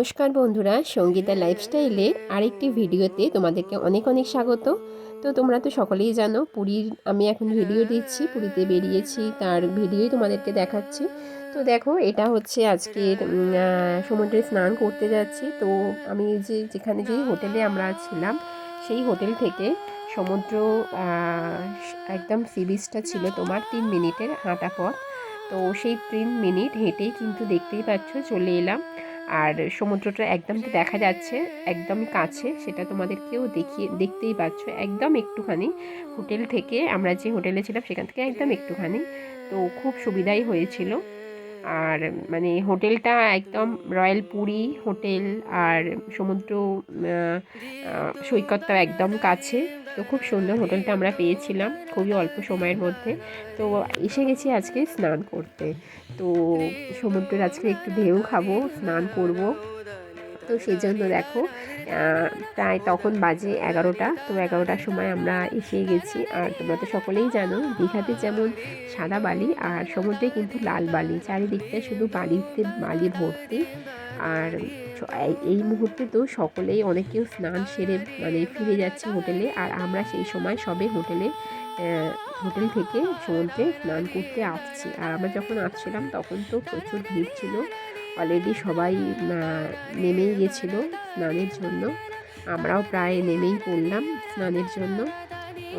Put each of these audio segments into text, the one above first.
নমস্কার বন্ধুরা, সঙ্গীতা লাইফস্টাইলে আরেকটি ভিডিওতে তোমাদেরকে অনেক অনেক স্বাগত। তো তোমরা তো সকলেই জানো, পুরীর আমি এখন ভিডিও দিচ্ছি, পুরীতে বেরিয়েছি, তার ভিডিওই তোমাদেরকে দেখাচ্ছি। তো দেখো, এটা হচ্ছে আজকে সমুদ্রে স্নান করতে যাচ্ছি। তো আমি যে, যেখানে যে হোটেলে আমরা ছিলাম, সেই হোটেল থেকে সমুদ্র একদম সি বিচটা ছিল তোমার তিন মিনিটের হাঁটা পথ। তো সেই তিন মিনিট হেঁটেই কিন্তু দেখতেই পাচ্ছ, চলে এলাম। আর সমুদ্রটা একদম তো দেখা যাচ্ছে একদম কাছে, সেটা তোমাদেরকেও দেখিয়ে, দেখতেই পাচ্ছ। একদম একটুখানি হোটেল থেকে আমরা যে হোটেলে ছিলাম, সেখান থেকে একদম একটুখানি। তো খুব সুবিধাই হয়েছিল। আর মানে হোটেলটা একদম রয়্যাল পুরী হোটেল আর সমুদ্র সৈকতটাও একদম কাছে। তো খুব সুন্দর হোটেলটা আমরা পেয়েছিলাম খুবই অল্প সময়ের মধ্যে। তো এসে গেছি আজকে স্নান করতে। তো সমুদ্রের আজকে একটু ঢেউ খাব, স্নান করব। তো সেই জন্য দেখো প্রায় তখন বাজে এগারোটা। তো এগারোটার সময় আমরা এসে গেছি। আর তোমরা তো সকলেই জানো, দীঘাতে যেমন সাদা বালি আর সমুদ্রে কিন্তু লাল বালি। চারিদিকটা শুধু বালিতে, বালি ভর্তি। আর এই মুহূর্তে তো সকলেই অনেকেও স্নান সেরে মানে ফিরে যাচ্ছে হোটেলে। আর আমরা সেই সময় সবে হোটেলে হোটেল থেকে সমুদ্রে স্নান করতে আসছি। আর আমরা যখন আসছিলাম, তখন তো প্রচুর ভিড় ছিল। অলরেডি সবাই নেমেই গেছিল স্নানের জন্য। আমরাও প্রায় নেমেই পড়লাম স্নানের জন্য।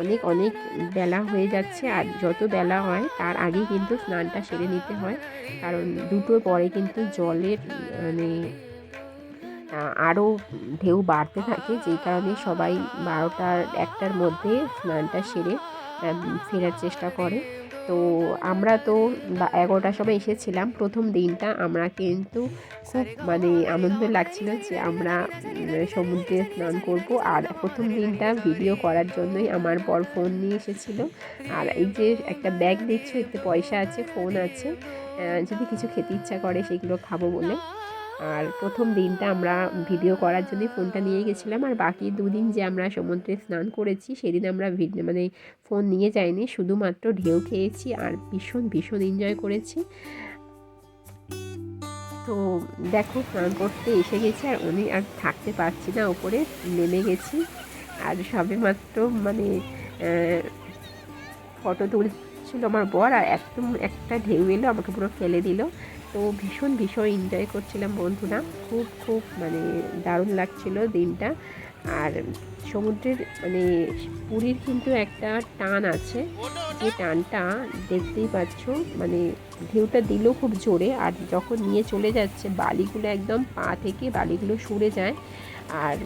অনেক অনেক বেলা হয়ে যাচ্ছে আর যত বেলা হয় তার আগে কিন্তু স্নানটা সেরে নিতে হয়। কারণ দুটোর পরে কিন্তু জলের মানে আরও ঢেউ বাড়তে থাকে। যেই কারণে সবাই বারোটার, একটার মধ্যে স্নানটা সেরে ফেরার চেষ্টা করে। তো আমরা তো এগারোটার সময় এসেছিলাম। প্রথম দিনটা আমরা কিন্তু খুব মানে আনন্দ লাগছিল যে আমরা সমুদ্রে স্নান করব। আর প্রথম দিনটা ভিডিও করার জন্যই আমার বর ফোন নিয়ে এসেছিল। আর এই যে একটা ব্যাগ দেখছ এতে পয়সা আছে ফোন আছে। যদি কিছু খেতে ইচ্ছা করে সেগুলো খাব বলে। আর প্রথম দিনটা আমরা ভিডিও করার জন্যই ফোনটা নিয়ে গেছিলাম। আর বাকি দুদিন যে আমরা সমুদ্রে স্নান করেছি, সেদিন আমরা মানে ফোন নিয়ে যাইনি, শুধুমাত্র ঢেউ খেয়েছি আর ভীষণ ভীষণ এনজয় করেছি। তো দেখো, স্নান করতে এসে গেছি আর উনি আর থাকতে পারছি না ওপরে নেমে গেছি। আর সবে মাত্র মানে ফটো তুলছিল আমার বর আর একদম একটা ঢেউ এলো, আমাকে পুরো ফেলে দিল। তো ভীষণ ভীষণ এনজয় করছিলাম বন্ধুরা। খুব খুব মানে দারুণ লাগছিল দিনটা। আর সমুদ্রের মানে পুরীর কিন্তু একটা টান আছে। যে টানটা দেখতেই পাচ্ছ মানে ঢেউটা দিল খুব জোরে। আর যখন নিয়ে চলে যাচ্ছে, বালিগুলো একদম পা থেকে বালিগুলো সরে যায়। আর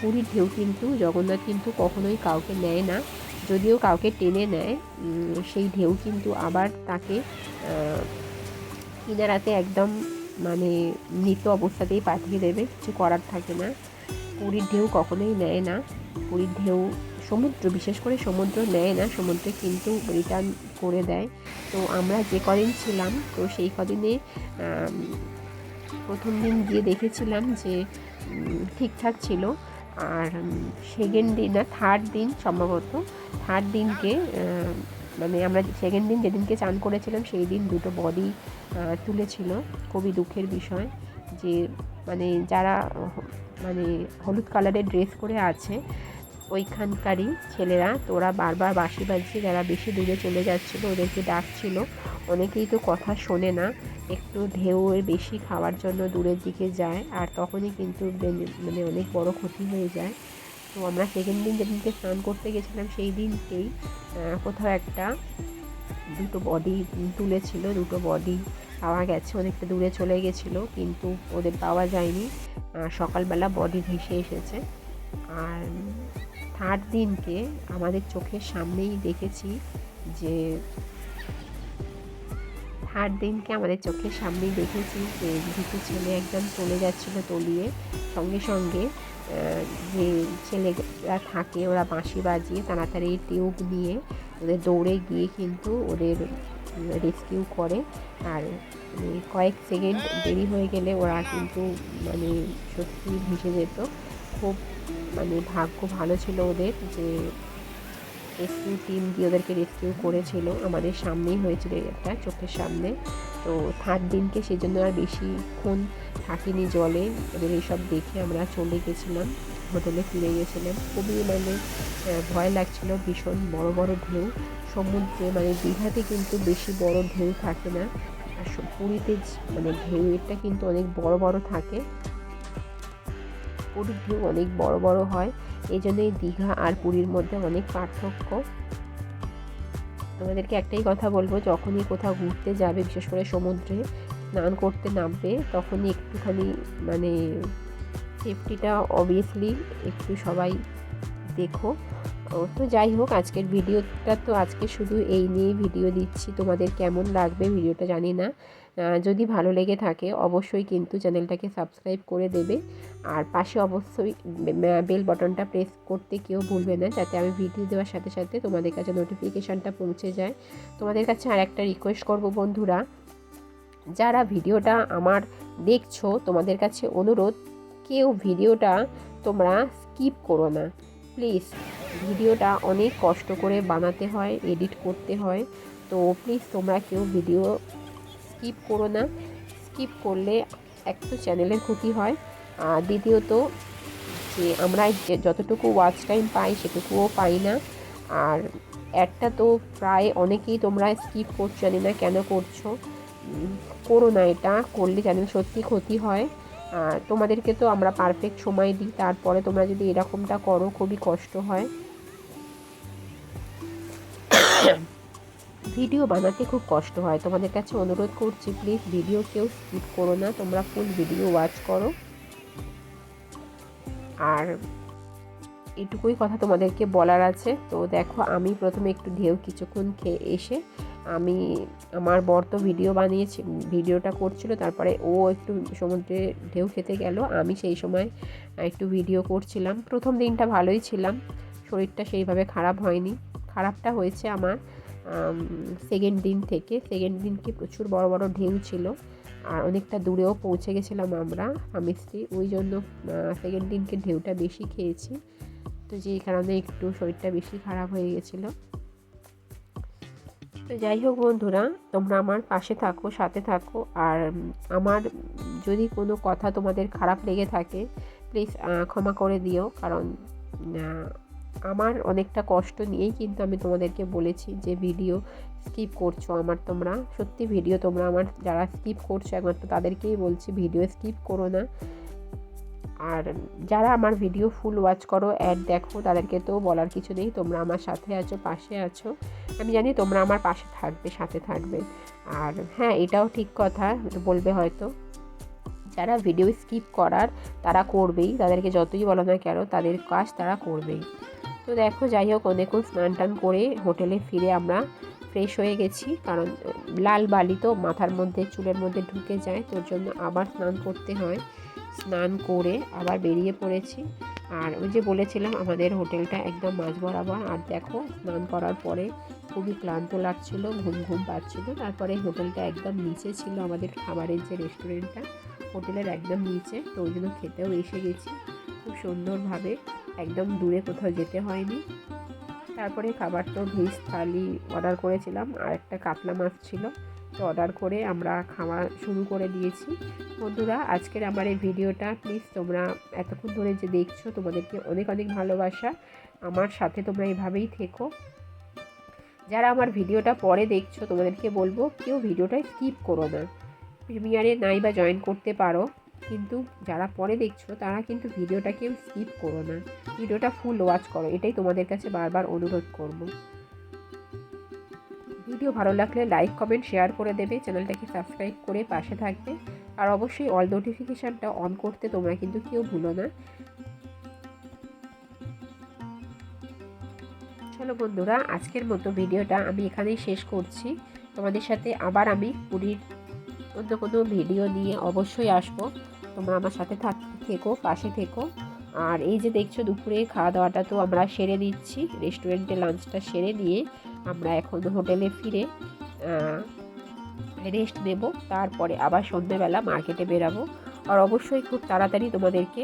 পুরীর ঢেউ কিন্তু, জগন্নাথ কিন্তু কখনোই কাউকে নেয় না। যদিও কাউকে টেনে নেয় সেই ঢেউ কিন্তু আবার তাকে কিনারাতে একদম মানে মৃত অবস্থাতেই পাঠিয়ে দেবে, কিছু করার থাকে না। পুরীর ঢেউ কখনোই নেয় না। পুরীর ঢেউ সমুদ্র, বিশেষ করে সমুদ্র নেয় না, সমুদ্রে কিন্তু রিটার্ন করে দেয়। তো আমরা যে কদিন ছিলাম, তো সেই কদিনে প্রথম দিন গিয়ে দেখেছিলাম যে ঠিকঠাক ছিল। আর সেকেন্ড দিন না থার্ড দিন সম্ভবত থার্ড দিনকে মানে আমরা সেকেন্ড দিন যেদিনকে চান করেছিলাম, সেই দিন দুটো বডি তুলেছিল খুবই দুঃখের বিষয় যে মানে যারা মানে হলুদ কালারের ড্রেস করে আছে, ওইখানকারই ছেলেরা তো ওরা বারবার বাঁশি বাজছে যারা বেশি দূরে চলে যাচ্ছিল, ওদেরকে ডাকছিল। অনেকেই তো কথা শোনে না, একটু ঢেউ বেশি খাওয়ার জন্য দূরের দিকে যায়, আর তখনই কিন্তু মানে অনেক বড় ক্ষতি হয়ে যায়। তো আমরা সেকেন্ড দিন যেদিনকে স্নান করতে গেছিলাম, সেই দিনকেই কোথাও একটা দুটো বডি তুলেছিল, দুটো বডি পাওয়া গেছে। অনেকটা দূরে চলে গেছিল, কিন্তু ওদের পাওয়া যায়নি। সকালবেলা বডি ভেসে এসেছে। আর থার্ড দিনকে আমাদের চোখের সামনেই দেখেছি যে থার্ড দিনকে আমাদের চোখের সামনেই দেখেছি যে, দুটো ছেলে একদম চলে যাচ্ছিল তলিয়ে। সঙ্গে সঙ্গে যে ছেলেরা থাকে, ওরা বাঁশি বাজিয়ে তাড়াতাড়ি টিউব নিয়ে ওদের দৌড়ে গিয়ে কিন্তু ওদের রেস্কিউ করে। আর মানে কয়েক সেকেন্ড দেরি হয়ে গেলে ওরা কিন্তু মানে সত্যি ভেসে যেত। খুব মানে ভাগ্য ভালো ছিল ওদের যে রেস্কিউ টিম দিয়ে ওদেরকে রেস্কিউ করেছিল। আমাদের সামনেই হয়েছিল একটা চোখের সামনে। তো থার্ড দিনকে সেজন্য আর বেশিক্ষণ থাকিনি জলে। ওদের এইসব দেখে আমরা চলে গেছিলাম। হোটেলে ফিরে গেছিলাম খুবই মানে ভয় লাগছিল, ভীষণ বড় বড় ঢেউ। সমুদ্রে মানে দীঘাতে কিন্তু বেশি বড় ঢেউ থাকে না। আর পুরীতে মানে ঢেউটা কিন্তু অনেক বড় বড় থাকে। পুরীর ঢেউ অনেক বড় বড় হয়। এই জন্যই দীঘা আর পুরীর মধ্যে অনেক পার্থক্য। তোমাদেরকে একটাই কথা বলব, যখনই কোথাও ঘুরতে যাবে, বিশেষ করে সমুদ্রে, স্নান করতে নামবে, তখনই একটুখানি মানে সেফটিটা অবভিয়াসলি একটু সবাই দেখো। তো যাই হোক, আজকের ভিডিওটা তো আজকে শুধু এই নিয়ে ভিডিও দিচ্ছি। তোমাদের কেমন লাগবে ভিডিওটা জানি না। যদি ভালো লেগে থাকে, অবশ্যই কিন্তু চ্যানেলটাকে সাবস্ক্রাইব করে দেবে। আর পাশে অবশ্যই বেল বটনটা প্রেস করতে কেউ ভুলবে না, যাতে আমি ভিডিও দেওয়ার সাথে সাথে তোমাদের কাছে নোটিফিকেশানটা পৌঁছে যায়। তোমাদের কাছে আর একটা রিকোয়েস্ট করব বন্ধুরা, যারা ভিডিওটা আমার দেখছ, তোমাদের কাছে অনুরোধ কেউ ভিডিওটা তোমরা স্কিপ করো না। প্লিজ, ভিডিওটা অনেক কষ্ট করে বানাতে হয়, এডিট করতে হয়। তো প্লিজ, তোমরা কেউ ভিডিও স্কিপ করো না। স্কিপ করলে এক তো চ্যানেলের ক্ষতি হয়। আর দ্বিতীয়ত, যে আমরা যতটুকু ওয়াচ টাইম পাই, সেটুকুও পাই না। আর একটা তো প্রায় অনেকেই তোমরা স্কিপ করছ, জানি না কেন করছ। করো না এটা, করলে চ্যানেল সত্যি ক্ষতি হয়। আর তোমাদেরকে তো আমরা পারফেক্ট সময় দিই, তারপরে তোমরা যদি এরকমটা করো, খুবই কষ্ট হয়। ভিডিও বানাতে খুব কষ্ট হয়। তোমাদের কাছে অনুরোধ করছি প্লিজ ভিডিও কেউ স্কিপ করো না, তোমরা ফুল ভিডিও ওয়াচ করো। আর এটুকুই কথা তোমাদেরকে বলার আছে। তো দেখো, আমি প্রথমে একটু ঢেউ কিছুক্ষণ খেয়ে এসে আমি আমার বর তো ভিডিও বানিয়েছি ভিডিওটা করছিল, তারপরে ও একটু সমুদ্রে ঢেউ খেতে গেল, আমি সেই সময় একটু ভিডিও করছিলাম। প্রথম দিনটা ভালোই ছিলাম, শরীরটা সেইভাবে খারাপ হয়নি। খারাপটা হয়েছে আমার সেকেন্ড দিন থেকে সেকেন্ড দিনকে প্রচুর বড় বড় ঢেউ ছিল, আর অনেকটা দূরেও পৌঁছে গেছিলাম আমরা স্বামী স্ত্রী ওই জন্য সেকেন্ড দিনকে ঢেউটা বেশি খেয়েছি, তো যেই কারণে একটু শরীরটা বেশি খারাপ হয়ে গেছিল। তো যাই হোক বন্ধুরা, তোমরা আমার পাশে থাকো, সাথে থাকো। আর আমার যদি কোনো কথা তোমাদের খারাপ লেগে থাকে প্লিজ ক্ষমা করে দিও। কারণ আমার অনেকটা কষ্ট নিয়েই কিন্তু আমি তোমাদেরকে বলেছি যে ভিডিও স্কিপ করছ আমার তোমরা। সত্যি ভিডিও তোমরা আমার যারা স্কিপ করছ, একমাত্র তাদেরকেই বলছি ভিডিও স্কিপ করো না। আর যারা আমার ভিডিও ফুল ওয়াচ করো অ্যাড দেখো, তাদেরকে তো বলার কিছু নেই, তোমরা আমার সাথে আছো, পাশে আছো। আমি জানি তোমরা আমার পাশে থাকবে, সাথে থাকবে। আর হ্যাঁ এটাও ঠিক কথা, বলবে হয়তো। যারা ভিডিও স্কিপ করার, তারা করবেই। তাদেরকে যতই বলো না কেন, তাদের কাজ তারা করবেই। তো দেখো, যাই হোক, অনেকক্ষণ স্নান টান করে হোটেলে ফিরে আমরা ফ্রেশ হয়ে গেছি, কারণ লাল বালি তো মাথার মধ্যে, চুলের মধ্যে ঢুকে যায়, তোর জন্য আবার স্নান করতে হয়। স্নান করে আবার বেরিয়ে পড়েছি। আর ওই যে বলেছিলাম, আমাদের হোটেলটা একদম মাঝ বরাবর। আর দেখো, স্নান করার পরে খুবই ক্লান্ত লাগছিল, ঘুম ঘুম পাচ্ছিলো। তারপরে হোটেলটা একদম নিচে ছিল আমাদের খাবারের যে রেস্টুরেন্টটা, হোটেলের একদম নিচে। তো ওই জন্য খেতেও এসে গেছি। খুব সুন্দরভাবে, একদম দূরে কোথাও যেতে হয়নি। তারপরে খাবার তো ভেজ থালি অর্ডার করেছিলাম। আর একটা কাতলা মাছ ছিল। তো অর্ডার করে আমরা খাওয়া শুরু করে দিয়েছি। বন্ধুরা, আজকের আমার এই ভিডিওটা প্লিজ তোমরা এতক্ষণ ধরে যে দেখছ, তোমাদেরকে অনেক অনেক ভালোবাসা। আমার সাথে তোমরা এভাবেই থেকো। যারা আমার ভিডিওটা পরে দেখছ, তোমাদেরকে বলব, কেউ ভিডিওটা স্কিপ করো না। প্রিমিয়ারে নাই বা জয়েন করতে পারো, কিন্তু যারা পরে দেখছ, তারা কিন্তু ভিডিওটা কেউ স্কিপ করো না। ভিডিওটা ফুল ওয়াচ করো, এটাই তোমাদের কাছে বারবার অনুরোধ করব। ভিডিও ভালো লাগলে লাইক, কমেন্ট, শেয়ার করে দেবে। চ্যানেলটাকে সাবস্ক্রাইব করে পাশে থাকবে। আর অবশ্যই অল নোটিফিকেশানটা অন করতে তোমরা কিন্তু কেউ ভুলো না। চলো বন্ধুরা, আজকের মতো ভিডিওটা আমি এখানেই শেষ করছি। তোমাদের সাথে আবার আমি পুরীর অন্য কোনো ভিডিও নিয়ে অবশ্যই আসব। তোমরা আমার সাথে থাক, থেকো, পাশে থেকো। আর এই যে দেখছ দুপুরে খাওয়া দাওয়াটা তো আমরা সেরে দিচ্ছি রেস্টুরেন্টে লাঞ্চটা সেরে নিয়ে আমরা এখন হোটেলে ফিরে রেস্ট নেব, তারপরে আবার সন্ধ্যেবেলা মার্কেটে বেরাবো। আর অবশ্যই খুব তাড়াতাড়ি তোমাদেরকে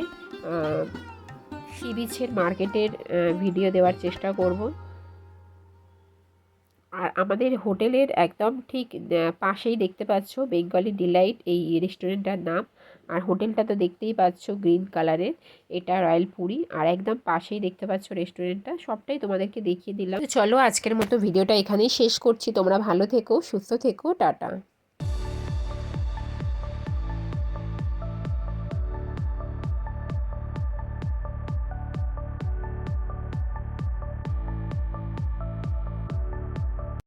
সি বিচের মার্কেটের ভিডিও দেওয়ার চেষ্টা করব। আর আমাদের হোটেলের একদম ঠিক পাশেই দেখতে পাচ্ছ বেঙ্গলি ডিলাইট এই রেস্টুরেন্টটার নাম। আর হোটেলটা তো দেখতেই পাচ্ছ গ্রিন কালারের। এটা রয়্যাল পুরী। আর একদম পাশেই দেখতে পাচ্ছ রেস্টুরেন্টটা। সবটাই তোমাদেরকে দেখিয়ে দিলাম। চলো আজকের মতো ভিডিওটা এখানেই শেষ করছি। তোমরা ভালো থেকো, সুস্থ থেকো, টাটা।